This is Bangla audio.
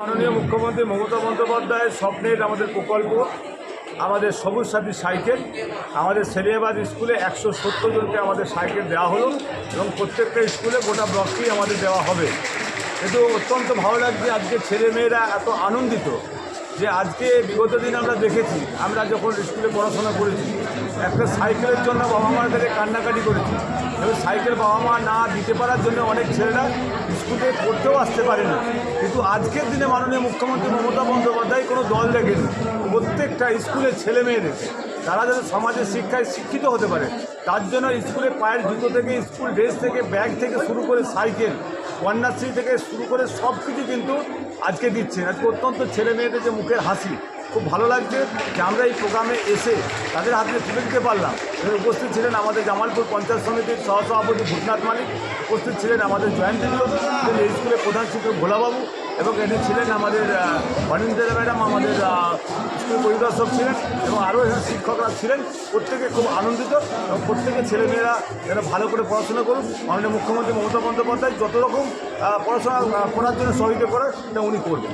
মাননীয় মুখ্যমন্ত্রী মমতা বন্দ্যোপাধ্যায়ের স্বপ্নের আমাদের প্রকল্প, আমাদের সবুজ সাথী সাইকেল, আমাদের সেলিয়াবাদ স্কুলে একশো সত্তর জনকে আমাদের সাইকেল দেওয়া হলো এবং প্রত্যেকটা স্কুলে গোটা ব্লককেই আমাদের দেওয়া হবে। কিন্তু অত্যন্ত ভালো লাগছে আজকে ছেলেমেয়েরা এত আনন্দিত যে আজকে বিগত দিন আমরা দেখেছি, আমরা যখন স্কুলে পড়াশোনা করেছি, একটা সাইকেলের জন্য বাবা মার কাছে কান্নাকাটি করেছি। এবং সাইকেল বাবা মা না দিতে পারার জন্য অনেক ছেলেরা স্কুলে পড়তেও আসতে পারে না। কিন্তু আজকের দিনে মাননীয় মুখ্যমন্ত্রী মমতা বন্দ্যোপাধ্যায় কোনো দল দেখেনি। প্রত্যেকটা স্কুলের ছেলে মেয়েদের তারা যাতে সমাজের শিক্ষায় শিক্ষিত হতে পারে, তার জন্য স্কুলে পায়ের জুতো থেকে, স্কুল ড্রেস থেকে, ব্যাগ থেকে শুরু করে সাইকেল কন্যাশ্রী থেকে শুরু করে সব কিছু কিন্তু আজকে দিচ্ছেন। আজকে অত্যন্ত ছেলে মেয়েদের যে মুখের হাসি, খুব ভালো লাগছে যে আমরা এই প্রোগ্রামে এসে তাদের হাতে তুলে দিতে পারলাম। উপস্থিত ছিলেন আমাদের জামালপুর পঞ্চায়েত সমিতির সহসভাপতি ভূতনাথ মালিক উপস্থিত ছিলেন আমাদের জয়েন্ট স্কুলের প্রধান শিক্ষক ভোলাবাবু এবং এখানে ছিলেন আমাদের অনিন্দ্রা ম্যাডাম, আমাদের পরিদর্শক ছিলেন এবং আরও এখানে শিক্ষকরা ছিলেন। প্রত্যেকে খুব আনন্দিত এবং প্রত্যেকের ছেলেমেয়েরা যেন ভালো করে পড়াশোনা করুন মাননীয় মুখ্যমন্ত্রী মমতা বন্দ্যোপাধ্যায় যত রকম পড়াশোনা করার জন্য সহযোগিতা করে উনি করবেন।